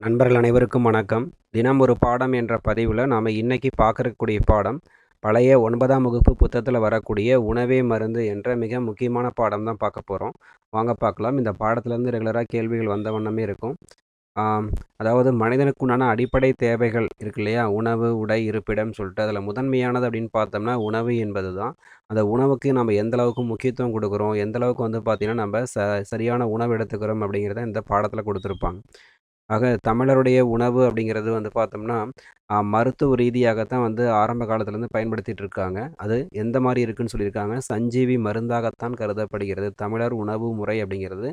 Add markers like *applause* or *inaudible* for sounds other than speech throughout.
நண்பர்கள் அனைவருக்கும் வணக்கம். தினம் ஒரு பாடம் என்ற பதிவில் நாம் இன்றைக்கி பார்க்கக்கூடிய பாடம் பழைய ஒன்பதாம் வகுப்பு புத்தகத்தில் வரக்கூடிய உணவே மருந்து என்ற மிக முக்கியமான பாடம் தான் பார்க்க போகிறோம் வாங்க பார்க்கலாம். இந்த பாடத்துலேருந்து ரெகுலராக கேள்விகள் வந்த வண்ணமே இருக்கும். அதாவது அதாவது மனிதனுக்குண்டான அடிப்படை தேவைகள் இருக்கு இல்லையா? உணவு உடை இருப்பிடம் சொல்லிட்டு அதில் முதன்மையானது அப்படின்னு பார்த்தோம்னா உணவு என்பது தான் அந்த உணவுக்கு நம்ம எந்த அளவுக்கு முக்கியத்துவம் கொடுக்குறோம்? எந்த அளவுக்கு வந்து பார்த்திங்கன்னா நம்ம ச சரியான உணவு எடுத்துக்கிறோம் அப்படிங்கிறத இந்த பாடத்தில் கொடுத்துருப்பாங்க. ஆக தமிழருடைய உணவு அப்படிங்கிறது வந்து பார்த்தோம்னா மருத்துவ ரீதியாகத்தான் வந்து ஆரம்ப காலத்துலேருந்து பயன்படுத்திட்டு இருக்காங்க. அது எந்த மாதிரி இருக்குன்னு சொல்லியிருக்காங்க. சஞ்சீவி மருந்தாகத்தான் கருதப்படுகிறது. தமிழர் உணவு முறை அப்படிங்கிறது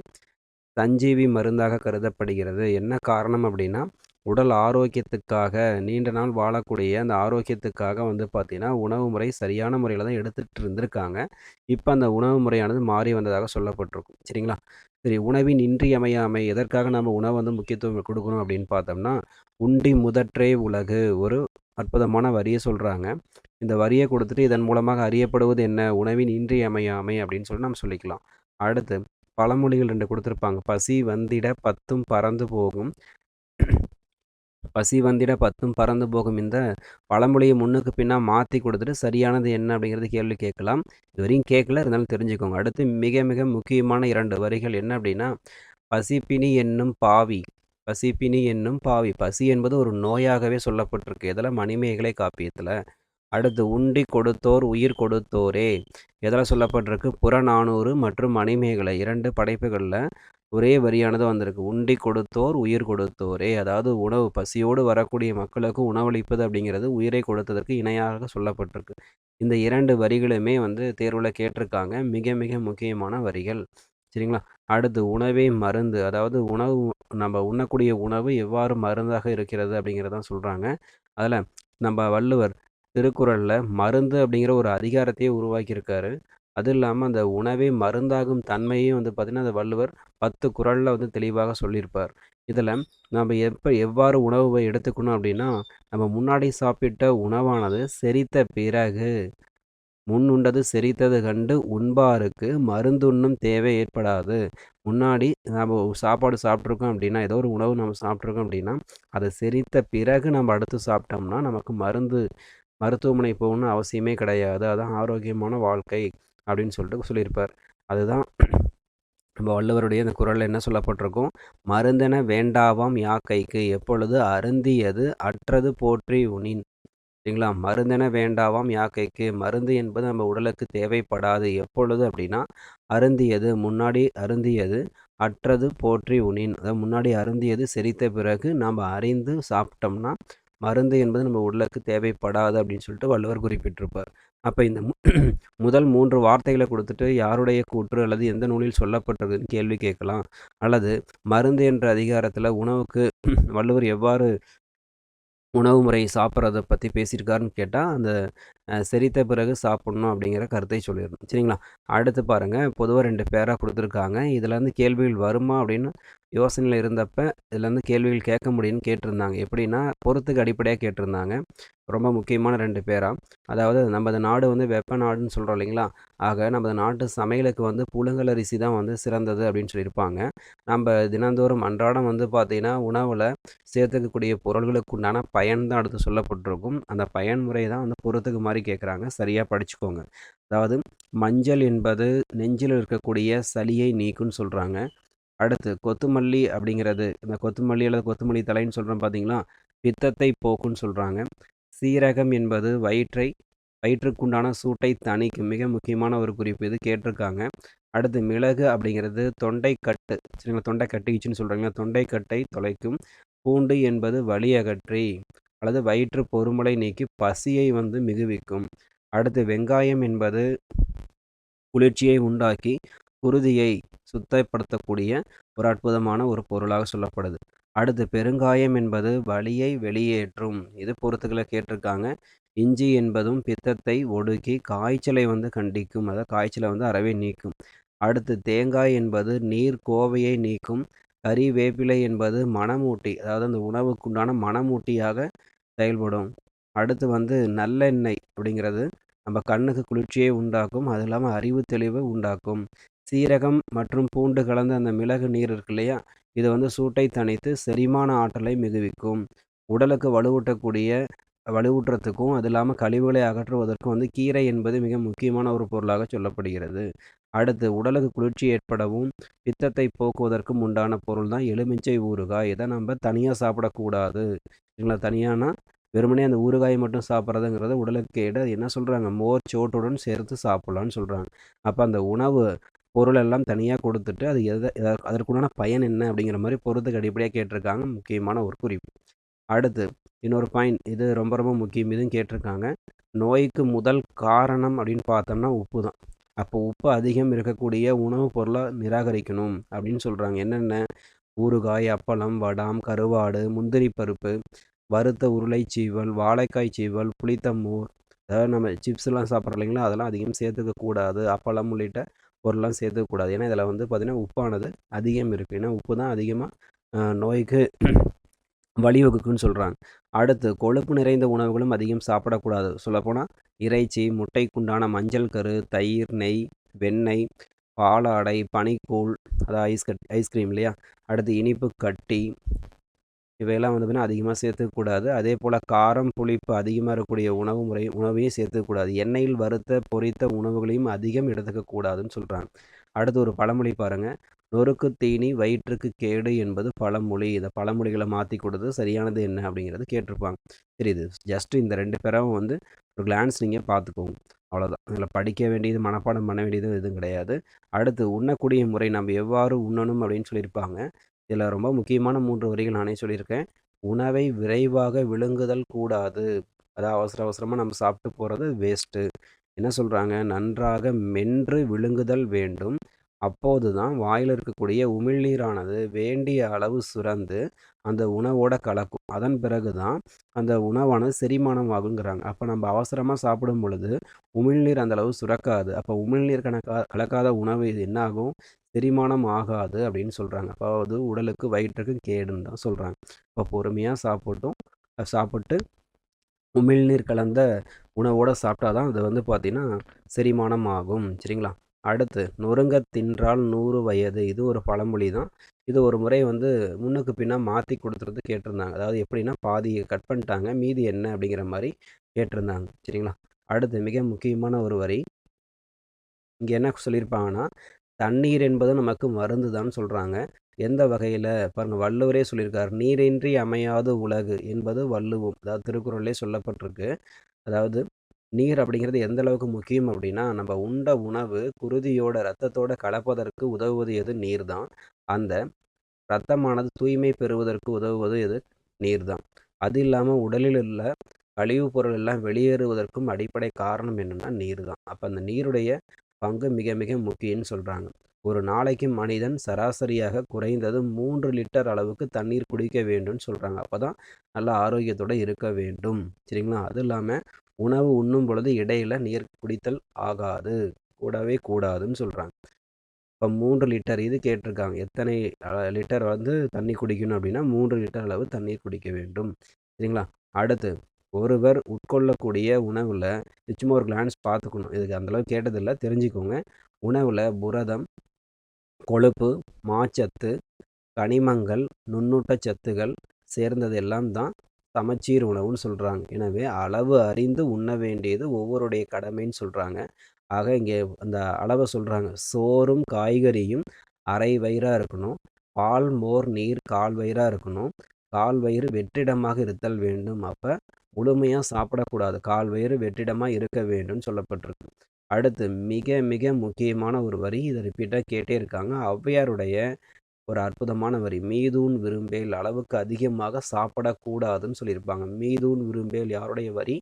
சஞ்சீவி மருந்தாக கருதப்படுகிறது. என்ன காரணம் அப்படின்னா உடல் ஆரோக்கியத்துக்காக நீண்ட நாள் வாழக்கூடிய அந்த ஆரோக்கியத்துக்காக வந்து பார்த்திங்கன்னா உணவு முறை சரியான முறையில் தான் எடுத்துகிட்டு இருந்திருக்காங்க. இப்போ அந்த உணவு முறையானது மாறி வந்ததாக சொல்லப்பட்டிருக்கும். சரிங்களா? சரி உணவின் இன்றியமையாமை எதற்காக நம்ம உணவு வந்து முக்கியத்துவம் கொடுக்கணும் அப்படின்னு பார்த்தோம்னா உண்டி முதற்றே உலகு ஒரு அற்புதமான வரியை சொல்கிறாங்க இந்த வரியை கொடுத்துட்டு இதன் மூலமாக அறியப்படுவது என்ன? உணவின் இன்றியமையாமை அப்படின்னு சொல்லி நம்ம சொல்லிக்கலாம். அடுத்து பழமொழிகள் ரெண்டு கொடுத்துருப்பாங்க. பசி வந்திட பத்தும் பறந்து போகும். பசி வந்திட பத்தும் பறந்து போகும் இந்த பழமொழியை முன்னுக்கு பின்னா மாற்றி கொடுத்துட்டு சரியானது என்ன அப்படிங்கிறது கேள்வி கேட்கலாம். இதுவரையும் கேட்கல இருந்தாலும் தெரிஞ்சுக்கோங்க. அடுத்து மிக மிக முக்கியமான இரண்டு வரிகள் என்ன அப்படின்னா பசிப்பினி என்னும் பாவி பசிப்பினி என்னும் பாவி. பசி என்பது ஒரு நோயாகவே சொல்லப்பட்டிருக்கு. இதில் மணிமேகலை காப்பியத்தில். அடுத்து உண்டி கொடுத்தோர் உயிர் கொடுத்தோரே. எதில் சொல்லப்பட்டிருக்கு. புறநானூறு மற்றும் மணிமேகலை இரண்டு படைப்புகளில் ஒரே வரியானது வந்திருக்கு. உண்டி கொடுத்தோர் உயிர் கொடுத்தோரே. அதாவது உணவு பசியோடு வரக்கூடிய மக்களுக்கு உணவளிப்பது அப்படிங்கிறது உயிரை கொடுத்ததற்கு இணையாக சொல்லப்பட்டிருக்கு. இந்த இரண்டு வரிகளுமே வந்து தேர்வில் கேட்டிருக்காங்க. மிக மிக முக்கியமான வரிகள். சரிங்களா? அடுத்து உணவே மருந்து. அதாவது உணவு நம்ம உண்ணக்கூடிய உணவு எவ்வாறு மருந்தாக இருக்கிறது அப்படிங்கிறதான் சொல்கிறாங்க அதில் நம்ம வள்ளுவர் திருக்குறளில் மருந்து அப்படிங்கிற ஒரு அதிகாரத்தையே உருவாக்கியிருக்காரு. அது இல்லாமல் அந்த உணவே மருந்தாகும் தன்மையும் வந்து பார்த்திங்கன்னா அந்த வள்ளுவர் பத்து குறளில் வந்து தெளிவாக சொல்லியிருப்பார். இதில் நம்ம எப்போ எவ்வாறு உணவை எடுத்துக்கணும் அப்படின்னா நம்ம முன்னாடி சாப்பிட்ட உணவானது செரித்த பிறகு முன் உண்டது செரித்தது கண்டு உண்பாருக்கு மருந்துண்ணும் தேவை ஏற்படாது. முன்னாடி நம்ம சாப்பாடு சாப்பிட்ருக்கோம் அப்படின்னா ஏதோ ஒரு உணவு நம்ம சாப்பிட்ருக்கோம் அப்படின்னா அதை செரித்த பிறகு நம்ம அடுத்து சாப்பிட்டோம்னா நமக்கு மருந்து மருத்துவமனை போகணும்னு அவசியமே கிடையாது. அதான் ஆரோக்கியமான வாழ்க்கை அப்படின்னு சொல்லிட்டு சொல்லியிருப்பார். அதுதான் நம்ம வள்ளுவருடைய இந்த குரலில் என்ன சொல்லப்பட்டிருக்கும்? மருந்தென வேண்டாவாம் யாக்கைக்கு எப்பொழுது அருந்தியது அற்றது போற்றி உனின். சரிங்களா? மருந்தென வேண்டாவாம் யாக்கைக்கு மருந்து என்பது நம்ம உடலுக்கு தேவைப்படாது. எப்பொழுது அப்படின்னா அருந்தியது முன்னாடி அருந்தியது அற்றது போற்றி உனின். அதாவது முன்னாடி அருந்தியது செரித்த பிறகு நாம் அறிந்து சாப்பிட்டோம்னா மருந்து என்பது நம்ம உடலுக்கு தேவைப்படாது அப்படின்னு சொல்லிட்டு வள்ளுவர் குறிப்பிட்டிருப்பார். அப்போ இந்த முதல் மூன்று வார்த்தைகளை கொடுத்துட்டு யாருடைய கூற்று அல்லது எந்த நூலில் சொல்லப்பட்டிருக்குன்னு கேள்வி கேட்கலாம். அல்லது மருந்து என்ற அதிகாரத்தில் உணவுக்கு *clears throat* வள்ளுவர் எவ்வாறு உணவு முறையை சாப்பிட்றத பற்றி பேசியிருக்காருன்னு கேட்டால் அந்த செரித்த பிறகு சாப்பிட்ணும் அப்படிங்கிற கருத்தை சொல்லிடணும் சரிங்களா? அடுத்து பாருங்கள் பொதுவாக ரெண்டு பேராக கொடுத்துருக்காங்க. இதுலேருந்து கேள்விகள் வருமா அப்படின்னு யோசனையில் இருந்தப்ப இதுலேருந்து கேள்விகள் கேட்க முடியும்னு கேட்டிருந்தாங்க. எப்படின்னா பொறுத்துக்கு அடிப்படையாக கேட்டிருந்தாங்க. ரொம்ப முக்கியமான ரெண்டு பேராக அதாவது நமது நாடு வந்து வெப்ப நாடுன்னு சொல்கிறோம் இல்லைங்களா? ஆக நமது நாட்டு சமையலுக்கு வந்து புழுங்கல் அரிசி தான் வந்து சிறந்தது அப்படின்னு சொல்லியிருப்பாங்க. நம்ம தினந்தோறும் அன்றாடம் வந்து பார்த்திங்கன்னா உணவில் சேர்த்துக்கக்கூடிய பொருள்களுக்கு உண்டான பயன் தான் அடுத்து சொல்லப்பட்டிருக்கும். அந்த பயன்முறை தான் வந்து பொறுத்துக்கு மாதிரி கேட்குறாங்க. சரியாக படிச்சுக்கோங்க. அதாவது மஞ்சள் என்பது நெஞ்சில் இருக்கக்கூடிய சளியை நீக்குன்னு சொல்கிறாங்க அடுத்து கொத்துமல்லி அப்படிங்கிறது இந்த கொத்துமல்லி அல்லது கொத்துமல்லி தலைன்னு சொல்கிறோம் பார்த்தீங்களா பித்தத்தை போக்குன்னு சொல்கிறாங்க சீரகம் என்பது வயிற்றை வயிற்றுக்குண்டான சூட்டை தணிக்கும் மிக முக்கியமான ஒரு குறிப்பு. இது கேட்டிருக்காங்க. அடுத்து மிளகு அப்படிங்கிறது தொண்டை கட்டு சரிங்களா? தொண்டை கட்டிக்கிச்சுன்னு சொல்கிறாங்களா தொண்டை கட்டை தொலைக்கும். பூண்டு என்பது வலி அகற்றி அல்லது வயிற்று பொறுமலை நீக்கி பசியை வந்து மிகுவிக்கும். அடுத்து வெங்காயம் என்பது குளிர்ச்சியை உண்டாக்கி குருதியை சுத்தப்படுத்தக்கூடிய ஒரு அற்புதமான ஒரு பொருளாக சொல்லப்படுது. அடுத்து பெருங்காயம் என்பது வலியை வெளியேற்றும். இது பொறுத்துக்களை கேட்டிருக்காங்க. இஞ்சி என்பதும் பித்தத்தை ஒடுக்கி காய்ச்சலை வந்து கண்டிக்கும். அதாவது காய்ச்சலை வந்து அறவே நீக்கும். அடுத்து தேங்காய் என்பது நீர் கோவையை நீக்கும். கறி வேப்பிலை என்பது மணமூட்டி. அதாவது அந்த உணவுக்குண்டான மணமூட்டியாக செயல்படும். அடுத்து வந்து நல்லெண்ணெய் அப்படிங்கிறது நம்ம கண்ணுக்கு குளிர்ச்சியை உண்டாக்கும். அது இல்லாமல் அறிவு தெளிவை உண்டாக்கும். சீரகம் மற்றும் பூண்டு கலந்த அந்த மிளகு நீர் இருக்கு இல்லையா? இது வந்து சூட்டை தணித்து செரிமான ஆற்றலை மிகுவிக்கும். உடலுக்கு வலுவூட்டக்கூடிய வலுவூட்டுறதுக்கும் அது இல்லாமல் கழிவுகளை அகற்றுவதற்கும் வந்து கீரை என்பது மிக முக்கியமான ஒரு பொருளாக சொல்லப்படுகிறது. அடுத்து உடலுக்கு குளிர்ச்சி ஏற்படவும் பித்தத்தை போக்குவதற்கும் உண்டான பொருள் தான் எலுமிச்சை ஊறுகாய். இதை நம்ம தனியாக சாப்பிடக்கூடாது. சரிங்களா? தனியானா வெறுமனே அந்த ஊறுகாயை மட்டும் சாப்பிட்றதுங்கிறது உடலுக்கு கேடு. என்ன சொல்கிறாங்க மோர் சோற்றுடன் சேர்த்து சாப்பிட்லான்னு சொல்கிறாங்க அப்போ அந்த உணவு பொருள் எல்லாம் தனியாக கொடுத்துட்டு அது எதை அதற்குண்டான பயன் என்ன அப்படிங்கிற மாதிரி பொறுத்துக்கு அடிப்படையாக கேட்டிருக்காங்க. முக்கியமான ஒரு குறிப்பு. அடுத்து இன்னொரு பாயிண்ட் இது ரொம்ப ரொம்ப முக்கியம். இதுவும் கேட்டிருக்காங்க. நோய்க்கு முதல் காரணம் அப்படின்னு பார்த்தோம்னா உப்பு தான். அப்போ உப்பு அதிகம் இருக்கக்கூடிய உணவுப் பொருளை நிராகரிக்கணும் அப்படின்னு சொல்கிறாங்க என்னென்ன? ஊறுகாய் அப்பளம் வடாம் கருவாடு முந்திரி பருப்பு வறுத்த உருளை சீவல் வாழைக்காய் சீவல் புளித்த மோர். அதாவது நம்ம சிப்ஸ்லாம் சாப்பிட்றோம் இல்லைங்களா? அதெல்லாம் அதிகம் சேர்த்துக்க கூடாது அப்பளம் உள்ளிட்ட பொருள்லாம் சேர்த்துக்கூடாது ஏன்னா இதில் வந்து பார்த்திங்கன்னா உப்பானது அதிகம் இருக்குது ஏன்னா உப்பு தான் அதிகமாக நோய்க்கு *clears throat* வழிவகுக்குன்னு சொல்கிறாங்க அடுத்து கொழுப்பு நிறைந்த உணவுகளும் அதிகம் சாப்பிடக்கூடாது. சொல்லப்போனால் இறைச்சி முட்டைக்குண்டான மஞ்சள் கரு தயிர் நெய் வெண்ணெய் பாலாடை பனிக்கூழ் அதாவது ஐஸ் கட் ஐஸ்கிரீம் இல்லையா? அடுத்து இனிப்பு கட்டி இவையெல்லாம் வந்து பார்த்தீங்கன்னா அதிகமாக சேர்த்துக்கூடாது அதே போல் காரம் புளிப்பு அதிகமாக இருக்கக்கூடிய உணவு முறை உணவையும் சேர்த்துக்கூடாது எண்ணெயில் வறுத்த பொரித்த உணவுகளையும் அதிகம் எடுத்துக்கக்கூடாதுன்னு சொல்கிறாங்க அடுத்து ஒரு பழமொழி பாருங்கள் நொறுக்கு தீனி வயிற்றுக்கு கேடு என்பது பழமொழி. இதை பழமொழிகளை மாற்றி கொடுத்து சரியானது என்ன அப்படிங்கிறது கேட்டிருப்பாங்க. தெரியுது. ஜஸ்ட் இந்த ரெண்டு பேரும் வந்து ஒரு கிளான்ஸ் நீங்கள் பார்த்துக்கோங்க. அவ்வளோதான் இதில் படிக்க வேண்டியது மனப்பாடம் பண்ண வேண்டியது எதுவும் கிடையாது. அடுத்து உண்ணக்கூடிய முறை நம்ம எவ்வாறு உண்ணணும் அப்படின்னு சொல்லியிருப்பாங்க. இதில் ரொம்ப முக்கியமான மூன்று வரிகள் நானே சொல்லியிருக்கேன். உணவை விரைவாக விழுங்குதல் கூடாது. அதாவது அவசர அவசரமாக நம்ம சாப்பிட்டு போகிறது வேஸ்ட்டு என்ன சொல்கிறாங்க நன்றாக மென்று விழுங்குதல் வேண்டும். அப்போது தான் வாயில் இருக்கக்கூடிய உமிழ்நீரானது வேண்டிய அளவு சுரந்து அந்த உணவோட கலக்கும். அதன் பிறகு தான் அந்த உணவானது செரிமானம் ஆகுங்கிறாங்க அப்போ நம்ம அவசரமாக சாப்பிடும் பொழுது உமிழ்நீர் அந்த அளவு சுரக்காது. அப்போ உமிழ்நீர் கணக்கா கலக்காத உணவு இது என்ன ஆகும் செரிமானம் ஆகாது அப்படின்னு சொல்கிறாங்க அப்போ அது உடலுக்கு வயிற்றுக்கு கேடுன்னு தான் சொல்கிறாங்க இப்போ பொறுமையாக சாப்பிட்டும். சாப்பிட்டு உமிழ்நீர் கலந்த உணவோடு சாப்பிட்டா தான் அது வந்து பார்த்திங்கன்னா செரிமானம் ஆகும். சரிங்களா? அடுத்து நொறுங்க தின்றால் நூறு வயது. இது ஒரு பழமொழி தான் இது ஒரு முறை வந்து முன்னுக்கு பின்னா மாற்றி கொடுத்துறது கேட்டிருந்தாங்க. அதாவது எப்படின்னா பாதியை கட் பண்ணிட்டாங்க மீதி என்ன அப்படிங்கிற மாதிரி கேட்டிருந்தாங்க. சரிங்களா? அடுத்து மிக முக்கியமான ஒரு வரி. இங்கே என்ன சொல்லியிருப்பாங்கன்னா தண்ணீர் என்பது நமக்கு மருந்து தான் சொல்கிறாங்க எந்த வகையில்? பாருங்கள் வள்ளுவரே சொல்லியிருக்கார். நீரின்றி அமையாது உலகு என்பது வள்ளுவம். அதாவது திருக்குறளே சொல்லப்பட்டிருக்கு. அதாவது நீர் அப்படிங்கிறது எந்த அளவுக்கு முக்கியம் அப்படின்னா நம்ம உண்ட உணவு குருதியோட ரத்தத்தோட கலப்பதற்கு உதவுவது எது? நீர் தான் அந்த ரத்தமானது தூய்மை பெறுவதற்கு உதவுவது எது? நீர் தான் அது இல்லாமல் உடலில் உள்ள கழிவுப் பொருள் எல்லாம் வெளியேறுவதற்கும் அடிப்படை காரணம் என்னென்னா நீர் தான் அப்போ அந்த நீருடைய பங்கு மிக மிக முக்கியம்னு சொல்கிறாங்க ஒரு நாளைக்கு மனிதன் சராசரியாக குறைந்தது மூன்று லிட்டர் அளவுக்கு தண்ணீர் குடிக்க வேண்டும்னு சொல்கிறாங்க அப்போ தான் நல்ல ஆரோக்கியத்தோடு இருக்க வேண்டும். சரிங்களா? அது இல்லாமல் உணவு உண்ணும் பொழுது இடையில நீர் குடித்தல் ஆகாது. கூடவே கூடாதுன்னு சொல்கிறாங்க இப்போ மூன்று லிட்டர் இது கேட்டிருக்காங்க. எத்தனை லிட்டர் வந்து தண்ணி குடிக்கணும் அப்படின்னா மூன்று லிட்டர் அளவு தண்ணீர் குடிக்க வேண்டும். சரிங்களா? அடுத்து ஒருவர் உட்கொள்ளக்கூடிய உணவில் சும்மா ஒரு கிளான்ஸ் பார்த்துக்கணும். இதுக்கு அந்தளவு கேட்டதில்லை. தெரிஞ்சுக்கோங்க. உணவில் புரதம் கொழுப்பு மாச்சத்து கனிமங்கள் நுண்ணூட்டச் சத்துகள் சேர்ந்தது எல்லாம் தான் சமச்சீர் உணவுன்னு சொல்கிறாங்க எனவே அளவு அறிந்து உண்ண வேண்டியது ஒவ்வொருடைய கடமைன்னு சொல்கிறாங்க ஆக இங்கே அந்த அளவை சொல்கிறாங்க சோறும் காய்கறியும் அரை வயிறாக இருக்கணும். பால் மோர் நீர் கால் வயிறாக இருக்கணும். கால் வயிறு வெற்றிடமாக இருத்தல் வேண்டும். அப்போ முழுமையாக சாப்பிடக்கூடாது. கால் வயிறு வெற்றிடமாக இருக்க வேண்டும்னு சொல்லப்பட்டிருக்கு. அடுத்து மிக மிக முக்கியமான ஒரு வரி இதை ரிப்பீட்டாக கேட்டே இருக்காங்க. ஔவையாருடைய ஒரு அற்புதமான வரி. மீதூன் விரும்பேல் அளவுக்கு அதிகமாக சாப்பிடக்கூடாதுன்னு சொல்லியிருப்பாங்க. மீதூன் விரும்பேல் யாருடைய வரி?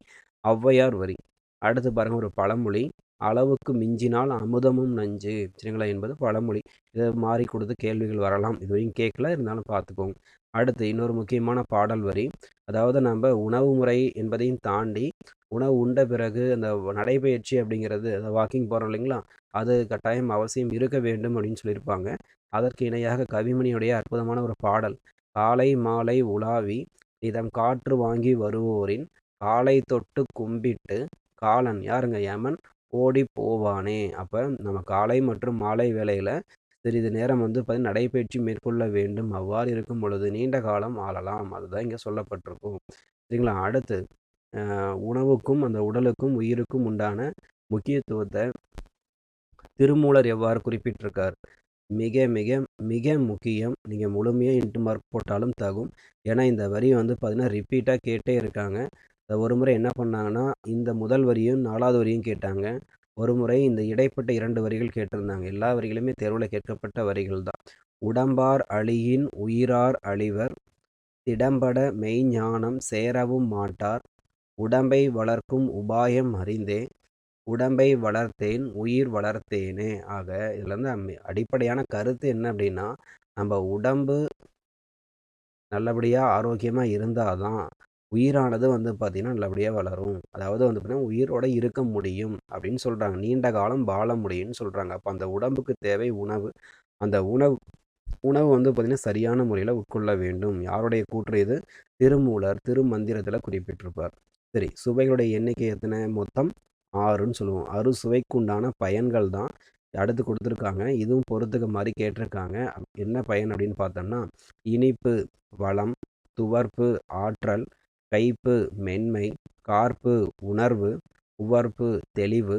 ஔவையார் வரி. அடுத்து பாருங்க ஒரு பழமொழி. அளவுக்கு மிஞ்சினால் அமுதமும் நஞ்சு சரிங்களா? என்பது பழமொழி. இதை மாறி கொடுத்து கேள்விகள் வரலாம். இது வரையும் கேட்கல. இருந்தாலும் பார்த்துக்கோங்க. அடுத்து இன்னொரு முக்கியமான பாடல் வரி. அதாவது நம்ம உணவு முறை என்பதையும் தாண்டி உணவு உண்ட பிறகு அந்த நடைபயிற்சி அப்படிங்கிறது அந்த வாக்கிங் போகிறோம் இல்லைங்களா? அது கட்டாயம் அவசியம் இருக்க வேண்டும் அப்படின்னு சொல்லியிருப்பாங்க. அதற்கு இணையாக கவிமணியுடைய அற்புதமான ஒரு பாடல் காலை மாலை உலாவி இதம் காற்று வாங்கி வருவோரின் காலை தொட்டு கும்பிட்டு காலன் யாருங்க? யமன் ஓடி போவானே. அப்போ நம்ம காலை மற்றும் மாலை வேலையில் சிறிது நேரம் வந்து பார்த்தீங்கன்னா நடைப்பயிற்சி மேற்கொள்ள வேண்டும். அவ்வாறு இருக்கும் பொழுது நீண்ட காலம் ஆளலாம். அதுதான் இங்கே சொல்லப்பட்டிருக்கும். சரிங்களா? அடுத்து உணவுக்கும் அந்த உடலுக்கும் உயிருக்கும் உண்டான முக்கியத்துவத்தை திருமூலர் எவ்வாறு குறிப்பிட்டிருக்கார்? மிக மிக மிக முக்கியம். நீங்கள் முழுமையாக இன்ட்டு மார்க் போட்டாலும் தகும். ஏன்னா இந்த வரி வந்து பார்த்தீங்கன்னா ரிப்பீட்டாக கேட்டே இருக்காங்க. இந்த ஒரு முறை என்ன பண்ணாங்கன்னா இந்த முதல் வரியும் நாலாவது வரியும் கேட்டாங்க. ஒரு முறை இந்த இடைப்பட்ட இரண்டு வரிகள் கேட்டிருந்தாங்க. எல்லா வரிகளுமே தேர்வில் கேட்கப்பட்ட வரிகள் தான். உடம்பார் அழியின் உயிரார் அழிவர் திடம்பட மெய்ஞானம் சேரவும் மாட்டார். உடம்பை வளர்க்கும் உபாயம் அறிந்தே உடம்பை வளர்த்தேன் உயிர் வளர்த்தேனே. ஆக இதில் வந்து அடிப்படையான கருத்து என்ன அப்படின்னா நம்ம உடம்பு நல்லபடியாக ஆரோக்கியமாக இருந்தால் தான் உயிரானது வந்து பார்த்திங்கன்னா நல்லபடியாக வளரும். அதாவது வந்து பார்த்திங்கன்னா உயிரோட இருக்க முடியும் அப்படின்னு சொல்கிறாங்க நீண்ட காலம் வாழ முடியும்னு சொல்கிறாங்க அப்போ அந்த உடம்புக்கு தேவை உணவு. அந்த உணவு உணவு வந்து பார்த்திங்கன்னா சரியான முறையில் உட்கொள்ள வேண்டும். யாருடைய கூற்று இது? திருமூலர் திருமந்திரத்தில் குறிப்பிட்டிருப்பார். சரி சுவைகளுடைய எண்ணிக்கை எத்தனை? மொத்தம் ஆறுன்னு சொல்லுவோம். அறு சுவைக்குண்டான பயன்கள் தான் அடுத்து கொடுத்துருக்காங்க. இதுவும் பொறுத்துக்க மாதிரி கேட்டிருக்காங்க. என்ன பயன் அப்படின்னு பார்த்தோம்னா இனிப்பு வளம் துவர்ப்பு ஆற்றல் கைப்பு மென்மை கார்ப்பு உணர்வு உவர்ப்பு தெளிவு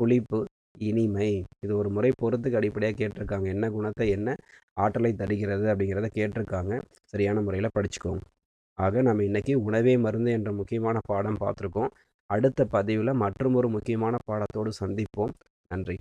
புளிப்பு இனிமை. இது ஒரு முறை பொறுத்துக்கு அடிப்படையாக கேட்டிருக்காங்க. என்ன குணத்தை என்ன ஆற்றலை தருகிறது அப்படிங்கிறத கேட்டிருக்காங்க. சரியான முறையில் படிச்சுக்கோங்க. ஆக நம்ம இன்றைக்கி உணவே மருந்து என்ற முக்கியமான பாடம் பார்த்துருக்கோம். அடுத்த பதிவில் மற்றும் ஒரு முக்கியமான பாடத்தோடு சந்திப்போம். நன்றி.